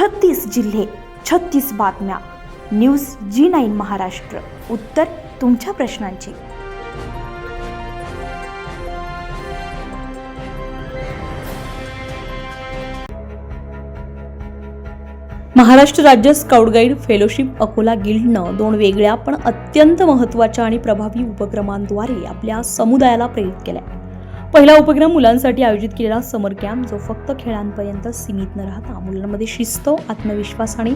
छत्तीस जिल्हे छत्तीस बातम्या. News G nine Maharashtra. उत्तर तुमच्या प्रश्नांची. महाराष्ट्र राज्य स्काउट गाईड फेलोशिप अकोला गिल्डनं दोन वेगळ्या पण अत्यंत महत्त्वाच्या आणि प्रभावी उपक्रमांद्वारे आपल्या समुदायाला प्रेरित केल्या. पहिला उपक्रम मुलांसाठी आयोजित केलेला समर कॅम्प जो फक्त खेळांपर्यंत सीमित न राहता मुलांमध्ये शिस्त आत्मविश्वास आणि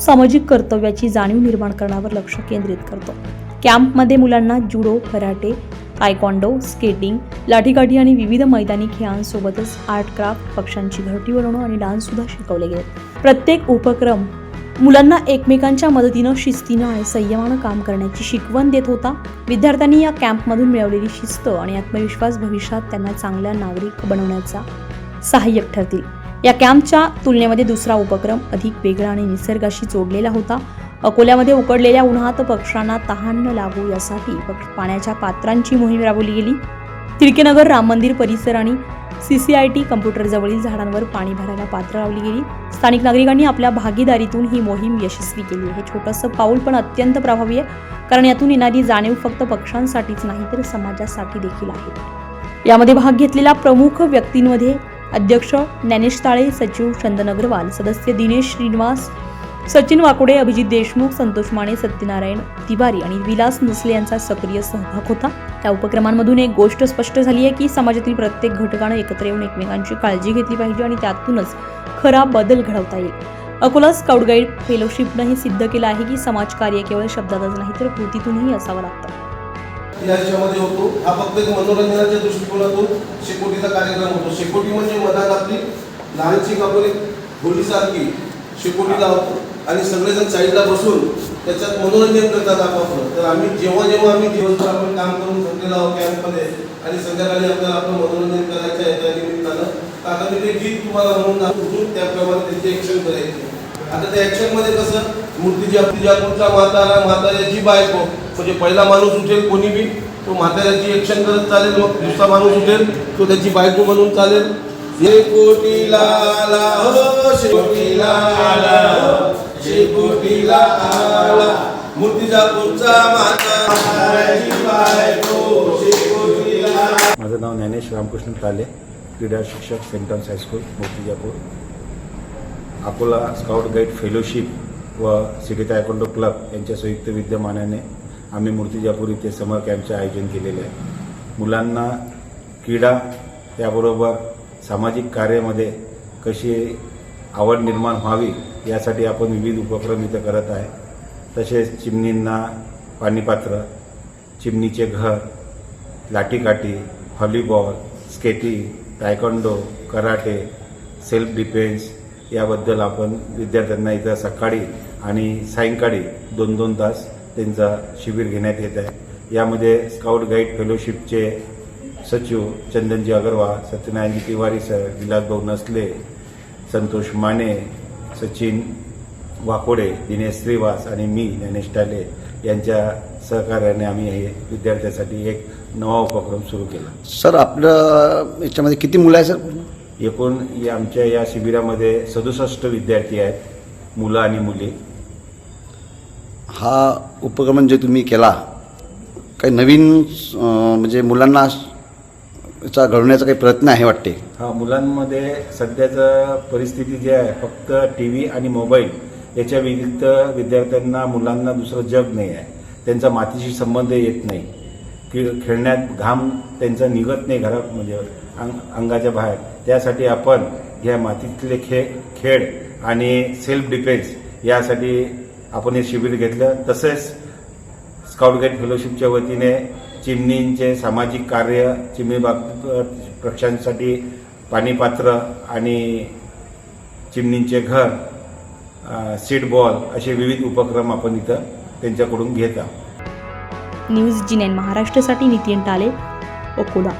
सामाजिक कर्तव्याची जाणीव निर्माण करण्यावर लक्ष केंद्रित करतो. कॅम्पमध्ये मुलांना जुडो कराटे तायकॉन्डो स्केटिंग लाठीकाठी आणि विविध मैदानी खेळांसोबतच आर्ट क्राफ्ट पक्ष्यांची घरटी बनवणं आणि डान्ससुद्धा शिकवले गेले. प्रत्येक उपक्रम मुलांना एकमेकांच्या मदतीनं शिस्तीनं आणि संयमानं काम करण्याची शिकवण देत होता. विद्यार्थ्यांनी या कॅम्पमधून मिळवलेली शिस्त आणि आत्मविश्वास भविष्यात त्यांना चांगल्या नागरिक बनवण्याचा सहाय्यक ठरतील. या कॅम्पच्या तुलनेमध्ये दुसरा उपक्रम अधिक वेगळा आणि निसर्गाशी जोडलेला होता. अकोल्यामध्ये उकडलेल्या उन्हात पक्ष्यांना तहान न लागू यासाठी पक्ष- पाण्याच्या पात्रांची मोहीम राबवली गेली. तिळकेनगर राम मंदिर परिसर आणि सीसीआयटी कम्प्युटरजवळील झाडांवर पाणी भरायला पात्र लावली गेली. स्थानिक नागरिकांनी आपल्या भागीदारीतून ही मोहीम यशस्वी केली हे छोटंसं पाऊल पण अत्यंत प्रभावी आहे. कारण यातून येणारी जाणीव फक्त पक्षांसाठीच नाही तर समाजासाठी देखील आहे. यामध्ये भाग घेतलेल्या प्रमुख व्यक्तींमध्ये अध्यक्ष ज्ञानेश ताळे सचिव चंदन अग्रवाल सदस्य दिनेश श्रीनिवास सचिन वाकुडे अभिजित देशमुख संतोष माने सत्यनारायण तिवारी आणि विलास नसले यांचा सक्रिय सहभाग होता. त्या उपक्रमांमधून एक गोष्ट स्पष्ट झाली आहे की समाजातील प्रत्येक घटकानं एकत्र येऊन एकमेकांची काळजी घेतली पाहिजे आणि त्यातूनच खरा बदल घडवता येईल. अकोला स्काउट गाईड फेलोशिपनं हे सिद्ध केलं आहे की समाजकार्य केवळ शब्दातच नाही तर कृतीतूनही असावं लागतं. या याच्यामध्ये होतो. हा फक्त एक मनोरंजनाच्या दृष्टिकोनातून शेकोटीचा कार्यक्रम होतो. शेकोटी म्हणजे मधात आपली लहानशी आपण एक होळीसारखी शेकोटी लावतो आणि सगळेजण साईडला बसून त्याच्यात मनोरंजन करतात आपापलं. तर आम्ही जेव्हा जेव्हा आम्ही दिवसभर आपण काम करून थकलेलो आहोत कॅम्पमध्ये आणि संध्याकाळी आपल्याला आपलं मनोरंजन करायचं आहे त्या निमित्तानं तर आता मी ते गीत तुम्हाला म्हणून दाखवतो. त्याप्रमाणे त्याची ॲक्शन करायची. आता त्या ॲक्शनमध्ये कसं मूर्तीच्या पूजा पुढचा म्हातारा म्हाताऱ्याची बायको म्हणजे पहिला माणूस उठेल कोणी बी तो म्हाताऱ्याची ॲक्शन करत चालेल मग दुसरा माणूस उठेल तो त्याची बायको म्हणून चालेल. शेकोटीला आला हो. हो. शेकोटीला आला. मूर्तिजापूरचा माझं नाव ज्ञानेश रामकृष्ण ताले क्रीडा शिक्षक saint Tons high school Murtijapur. Akola scout guide fellowship व सिटी तायकोंडो क्लब यांच्या संयुक्त विद्यमानाने आम्ही मूर्तिजापूर इथे समर कॅम्पचे आयोजन केलेले आहे. मुलांना क्रीडा त्याबरोबर सामाजिक कार्यामध्ये कशी आवड निर्माण व्हावी यासाठी आपण विविध उपक्रम इथं करत आहे. तसेच चिमणींना पाणीपात्र चिमणीचे घर लाठीकाठी volleyball skating taekwondo karate self defence याबद्दल आपण विद्यार्थ्यांना इथं सकाळी आणि सायंकाळी दोन दोन तास त्यांचा शिबिर घेण्यात येत आहे. यामध्ये स्काउट गाईड फेलोशिपचे सचिव चंदनजी अगरवाल सत्यनारायणजी तिवारी सर विलासभाऊ नसले संतोष माने सचिन वाकोडे दिनेश श्रीवास आणि मी ज्ञानेश टाले यांच्या सहकार्याने आम्ही हे विद्यार्थ्यांसाठी एक नवा उपक्रम सुरू केला. सर आपलं याच्यामध्ये किती मुलं आहे सर एकूण या आमच्या या शिबिरामध्ये सदुसष्ट विद्यार्थी आहेत मुलं आणि मुली. हा उपक्रम जे तुम्ही केला. काही नवीन म्हणजे मुलांना याचा घडवण्याचा काही प्रयत्न आहे वाटते? मुलांमध्ये सध्याचं परिस्थिती जी आहे फक्त टी व्ही आणि मोबाईल याच्या व्यतिरिक्त विद्यार्थ्यांना मुलांना दुसरं जग नाही आहे. त्यांचा मातीशी संबंध येत नाही. की खेळण्यात घाम त्यांचा निघत नाही घरात म्हणजे अंग अंगाच्या बाहेर. त्यासाठी आपण ह्या मातीतले खे खेळ आणि सेल्फ डिफेन्स यासाठी आपण हे शिबिर घेतलं. तसेच स्काउट गाईड फेलोशिपच्या वतीने चिमणींचे सामाजिक कार्य चिमणी बाग पक्ष्यांसाठी पाणीपात्र आणि चिमणींचे घर अ, सीड बॉल असे विविध उपक्रम आपण इथं त्यांच्याकडून घेत आहोत. न्यूज जी नाईन महाराष्ट्रासाठी नितीन टाले अकोला.